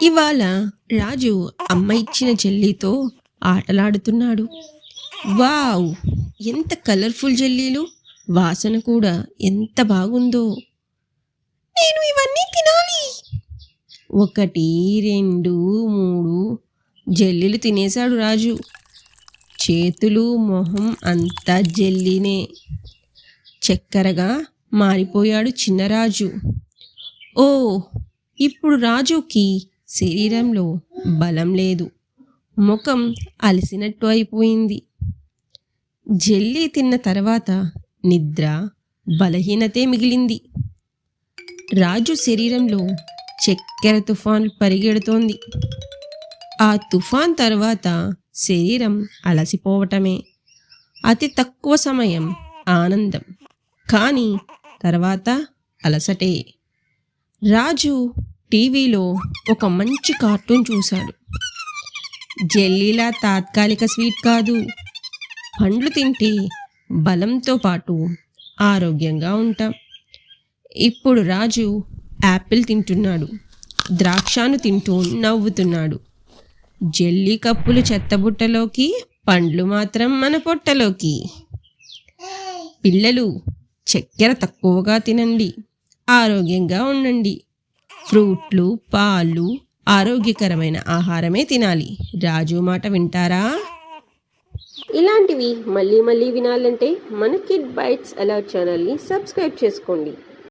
ఇవాళ రాజు అమ్మ ఇచ్చిన జెల్లీతో ఆటలాడుతున్నాడు. వావ్! ఎంత కలర్ఫుల్ జెల్లీలు! వాసన కూడా ఎంత బాగుందో! నేను ఇవన్నీ తినాలి! ఒకటి రెండు మూడు జెల్లీలు తినేశాడు రాజు. చేతులు మొహం అంతా జెల్లీనే. చక్కెరగా మారిపోయాడు చిన్నరాజు ఓ! ఇప్పుడు రాజుకి శరీరంలో బలం లేదు. ముఖం అలసినట్టు అయిపోయింది. జెల్లీ తిన్న తర్వాత నిద్ర బలహీనతే మిగిలింది. రాజు శరీరంలో చక్కెర తుఫాన్ పరిగెడుతోంది. ఆ తుఫాన్ తర్వాత శరీరం అలసిపోవటమే. అతి తక్కువ సమయం ఆనందం. కానీ తర్వాత అలసటే. రాజు టీవీలో ఒక మంచి కార్టూన్ చూశాడు. జెల్లీలా తాత్కాలిక స్వీట్ కాదు. పండ్లు తింటే బలంతో పాటు ఆరోగ్యంగా ఉంటాం. ఇప్పుడు రాజు యాపిల్ తింటున్నాడు. ద్రాక్షను తింటూ నవ్వుతున్నాడు. జెల్లీ కప్పులు చెత్తబుట్టలోకి పండ్లు మాత్రం మన పొట్టలోకి. పిల్లలు చక్కెర తక్కువగా తినండి. ఆరోగ్యంగా ఉండండి. ఫ్రూట్లు పాలు ఆరోగ్యకరమైన ఆహారమే తినాలి. రాజు మాట వింటారా? ఇలాంటివి మళ్ళీ మళ్ళీ వినాలంటే మన కిడ్ బైట్స్ అలర్ట్ ఛానల్ని సబ్స్క్రైబ్ చేసుకోండి.